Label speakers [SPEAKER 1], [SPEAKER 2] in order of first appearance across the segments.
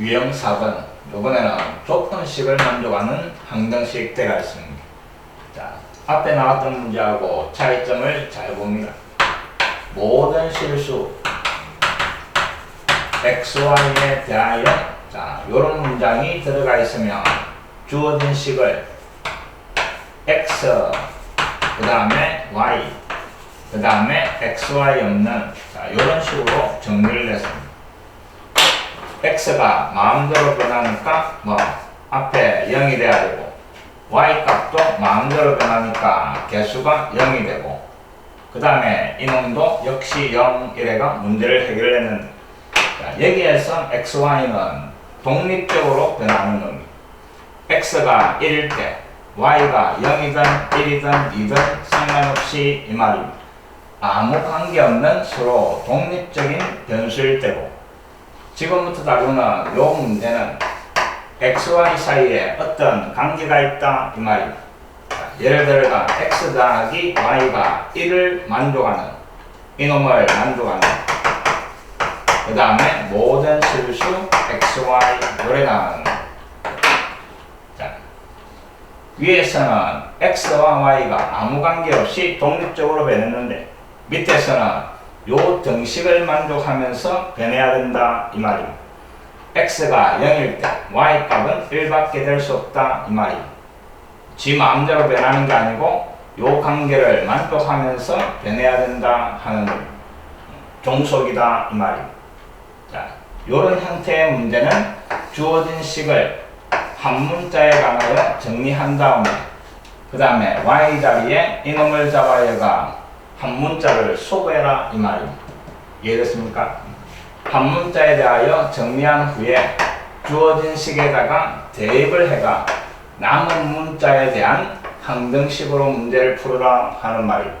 [SPEAKER 1] 유형 4번 이번에는 조건식을 만족하는 항등식 대가 있습니다. 자, 앞에 나왔던 문제하고 차이점을 잘 봅니다. 모든 실수 xy에 대하여 자, 이런 문장이 들어가 있으면 주어진 식을 x 그 다음에 y 그 다음에 xy 없는 자, 이런 식으로 정리를 했습니다. X가 마음대로 변하니까 뭐 앞에 0이 돼야 되고 y 값도 마음대로 변하니까 개수가 0이 되고 그 다음에 이놈도 역시 0 이래가 문제를 해결했는데 자, 여기에서 xy는 독립적으로 변하는 놈이 x가 1일 때 y가 0이든 1이든 2든 상관없이 이 말입니다. 아무 관계없는 서로 독립적인 변수일 때고 지금부터 다루는 요 문제는 xy 사이에 어떤 관계가 있다 이 말입니다. 자, 예를 들어 x 더하기 y가 1을 만족하는 이놈을 만족하는 그 다음에 모든 실수 나가는 거. 자, 위에서는 x와 y가 아무 관계없이 독립적으로 변했는데 밑에서는 요 등식을 만족하면서 변해야 된다 이 말입니다. x가 0일 때 y 값은 1밖에 될 수 없다 이 말입니다. 지 마음대로 변하는 게 아니고 요 관계를 만족하면서 변해야 된다 하는 종속이다 이 말입니다. 자, 요런 형태의 문제는 주어진 식을 한 문자에 관하여 정리한 다음에 그 다음에 y 자리에 이놈을 잡아여가 한 문자를 소개해라 이 말입니다. 이해됐습니까? 한 문자에 대하여 정리한 후에 주어진 식에다가 대입을 해가 남은 문자에 대한 항등식으로 문제를 풀어라 하는 말입니다.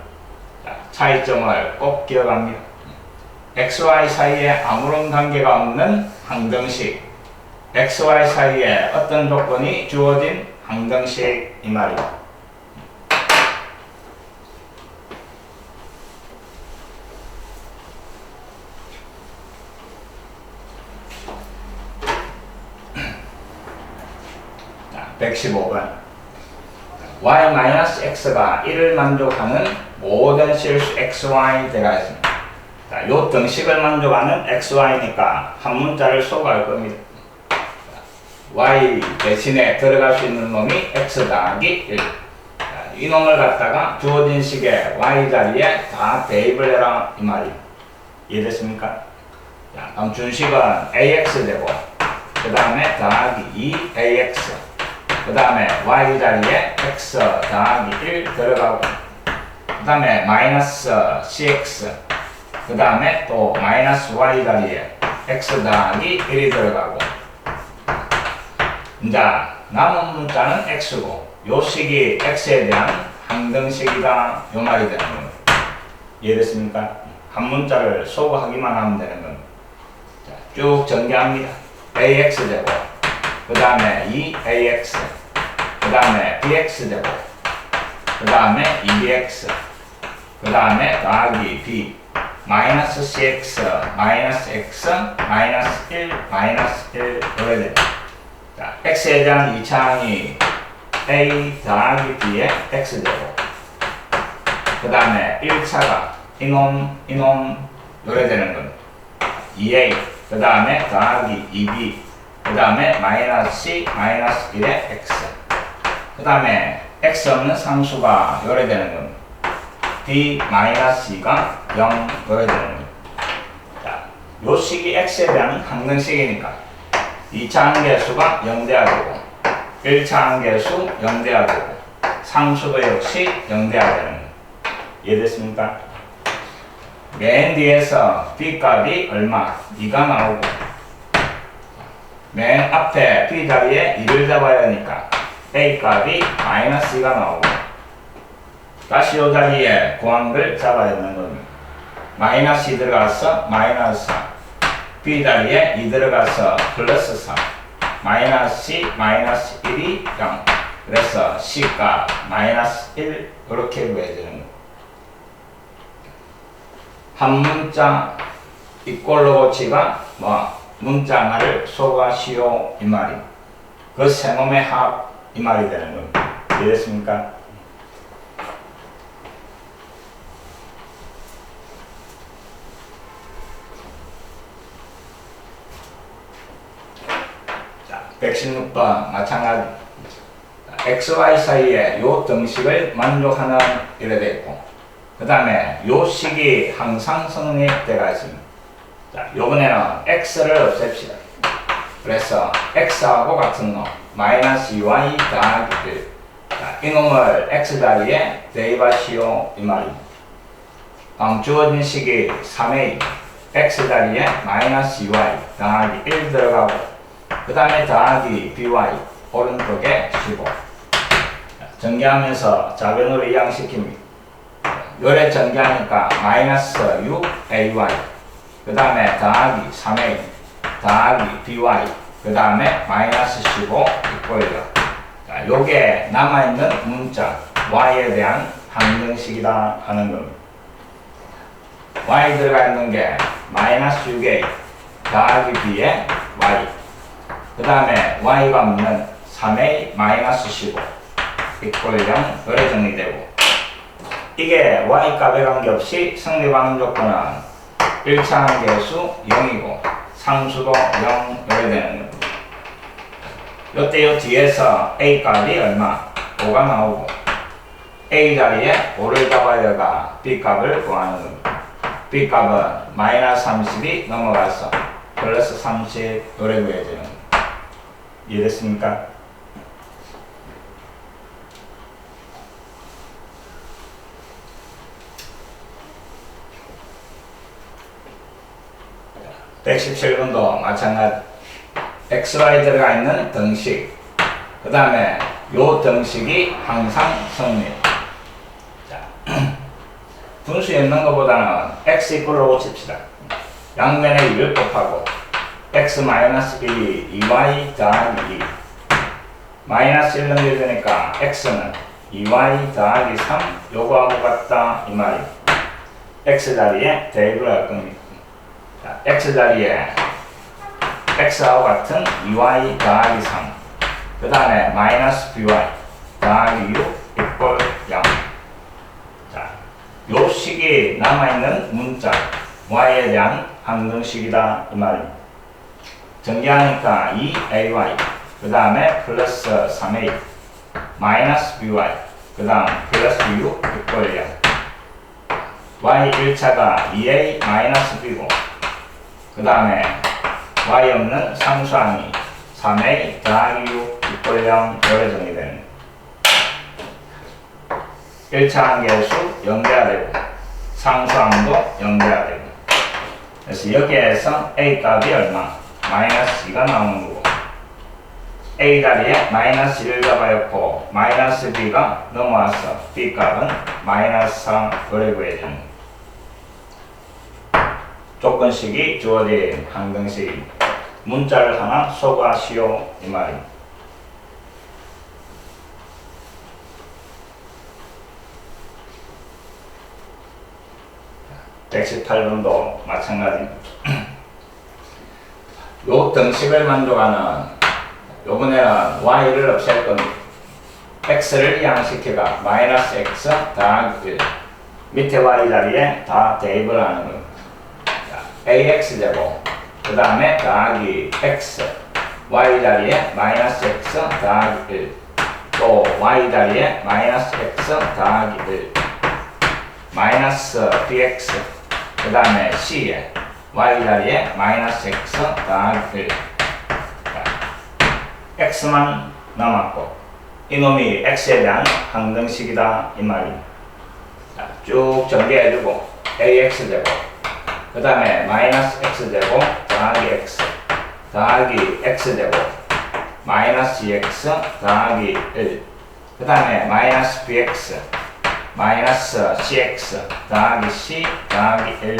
[SPEAKER 1] 자, 차이점을 꼭 기억합니다. xy 사이에 아무런 관계가 없는 항등식 xy 사이에 어떤 조건이 주어진 항등식 이 말입니다. 115번 y-x가 1을 만족하는 모든 실수 xy 대가 있습니다. 자, 요 등식을 만족하는 xy니까 한 문자를 소개할 겁니다. 자, y 대신에 들어갈 수 있는 놈이 x 더하기 1. 자, 이 놈을 갖다가 주어진 식의 y 자리에 다 대입을 해라 이 말이 이해됐습니까? 자, 그럼 준식은 ax 되고 그 다음에 더하기 2ax 그 다음에 y 자리에 x 더하기 1 들어가고 그 다음에 마이너스 cx 그 다음에 또 마이너스 y 자리에 x 더하기 1이 들어가고. 이제 남은 문자는 x고 요 식이 x에 대한 항등식이다. 요 말이 되는 겁니다. 이해됐습니까? 한 문자를 소거하기만 하면 되는 겁니다. 자, 쭉 전개합니다. ax 되고 그 다음에 2ax 그 다음에 bx 되고 그 다음에 2bx 그 다음에 더하기 b 마이너스 cx 마이너스 x 마이너스 1 마이너스 1 이렇게 됩니다. 자, x에 대한 2차항이 a 더하기 b에 x 되고 그 다음에 1차가 이놈 이놈 이래 되는 겁니다. 2a 그 다음에 더하기 2b 그 다음에 마이너스 c 마이너스 1의 x 그 다음에 x 없는 상수가 요래 되는 겁니다. b 마이너스 2가 0 요래 되는 겁니다. 자, 요 식이 x에 대한 항등식이니까 2차 항계수가 0 돼야 되고 1차 항계수 0 돼야 되고 상수도 역시 0 돼야 되는 겁니다. 이해됐습니까? 맨 뒤에서 b 값이 얼마? 2가 나오고 맨 앞에 b 자리에 2를 잡아야 하니까 a 값이 마이너스 2가 나오고 다시 이 자리에 구한걸 잡아야 되는 겁니다. 마이너스 2 들어가서 마이너스 4 b 자리에 2 들어가서 플러스 3 마이너스 c 마이너스 1이 0 그래서 c가 마이너스 1 이렇게 구해지는 겁니다. 한 문자 이꼴로 고치가 뭐 하나를 소화시오 이 말이 그 세 놈의 합 이 말이 되는 겁니다. 이해됐습니까? 자, 116번 마찬가지 XY 사이에 요 등식을 만족하는 이래 돼 있고 그 다음에 요 식이 항상 성립 때가 있습니다. 자, 요번에는 x를 없앱시다. 그래서 x하고 같은 놈 마이너스 2y 더하기 1 자, 이놈을 x 자리에 대입하시오 이 말입니다. 다음 주어진 식이 3a x 자리에 마이너스 2y 더하기 1 들어가고 그 다음에 더하기 by 오른쪽에 15 전개하면서 자변으로 이양시킵니다. 요래 전개하니까 마이너스 6ay 그 다음에 더하기 3a 더하기 by 그 다음에 마이너스 15 있고요. 자, 요게 남아있는 문자 y에 대한 항등식이다 하는 겁니다. y 들어가 있는 게 마이너스 6a 더하기 b에 y 그 다음에 y가 없는 3a 마이너스 15 이꼴 0 요래 정리되고 이게 y 값에 관계없이 성립하는 조건은 1차 한계수 0이고 상수도 0 요래 되는 겁니다. 요때 요 뒤에서 a 값이 얼마? 5가 나오고 a 자리에 5를 잡아야가 b 값을 구하는 겁니다. b 값은 마이너스 30이 넘어가서 플러스 30 요래 구해야 되는 겁니다. 이해됐습니까? (117번도) 마찬가지 xy 들어가 있는 등식. 그 다음에 요 등식이 항상 성립. 자 분수에 있는 것보다는 x 이꼴로 칩시다. 양면에 1을 곱하고 x 마이너스 1이 2y 더하기 2 마이너스 1 넘겨주니까 x는 2y 더하기 3 요거하고 같다 이 말이 x 자리에 대입을 할 겁니다. 자, x 자리에 x하고 같은 2y 더하기 3. 그 다음에 마이너스 by 더하기 6 이꼴 0. 자, 요 식이 남아있는 문자 y에 대한 항등식이다 이 말입니다. 전개하니까 2ay 그 다음에 플러스 3a 마이너스 by 그 다음 플러스 6 이꼴 0. y 1차가 2a 마이너스 b고 그 다음에 y 없는 상수항이 3a 더하기 6 이꼴 0 요래 정리되는 1차 한계수 0돼야 되고 상수항도 0돼야 되고 그래서 여기에서 a 값이 얼마? 마이너스 2가 나오는 거고 a 자리에 마이너스 1을 잡아였고 마이너스 b가 넘어와서 b 값은 마이너스 3 요래 구해야 되는 거고 조건식이 주어진 항등식 문자를 하나 소거하시오 이 말입니다. 118번도 마찬가지입니다. 요 등식을 만족하는 요번에는 y를 없앨 겁니다. x를 이항시켜가 마이너스 x 더하기 1 밑에 y 자리에 다 대입을 하는 겁니다. Ax 제곱. 그 다음에 더하기 x. y 자리에 마이너스 x 더하기 1 또 y 자리에 마이너스 x 더하기 1 마이너스 bx 그 다음에 c에 y 자리에 마이너스 x 더하기 1 x만 남았고 이놈이 x에 대한 항등식이다 이 말입니다. 자, 쭉 정리해주고 ax 제곱 그 다음에 마이너스 x제곱 더하기 x 더하기 x제곱 마이너스 2x 더하기 1 그 다음에 마이너스 bx 마이너스 cx 더하기 c 더하기 1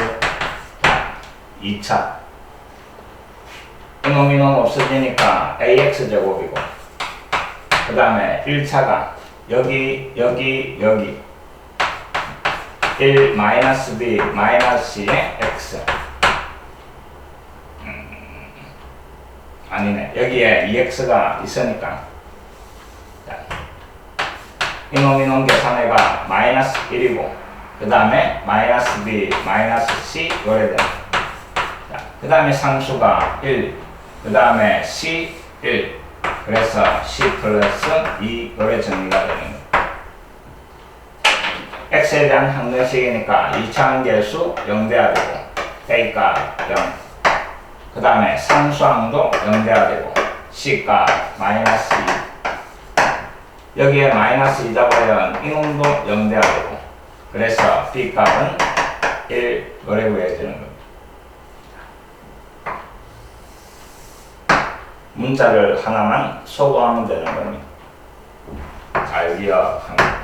[SPEAKER 1] 2차. 이놈 이놈 없어지니까 ax제곱이고 그 다음에 1차가 여기 여기 여기. 1 마이너스 b 마이너스 c의 x 음, 아니네. 여기에 EX가 있으니까. 자, 이놈 이놈 계산해가 마이너스 1이고, 그 다음에 마이너스 B, 마이너스 C 요래 돼. 자, 그 다음에 상수가 1, 그 다음에 C 1. 그래서 C 플러스 2 요래 정리가 되는 거예요. x에 대한 항등식이니까 2차원 계수 0 돼야 되고 a가 0. 그 다음에 상수항도 0돼야 되고 c가 마이너스 2. 여기에 마이너스 2 잡으면 이놈도 0돼야 되고 그래서 b 값은 1 노래 구해야 되는 겁니다. 문자를 하나만 소거하면 되는 겁니다. 잘 기억합니다.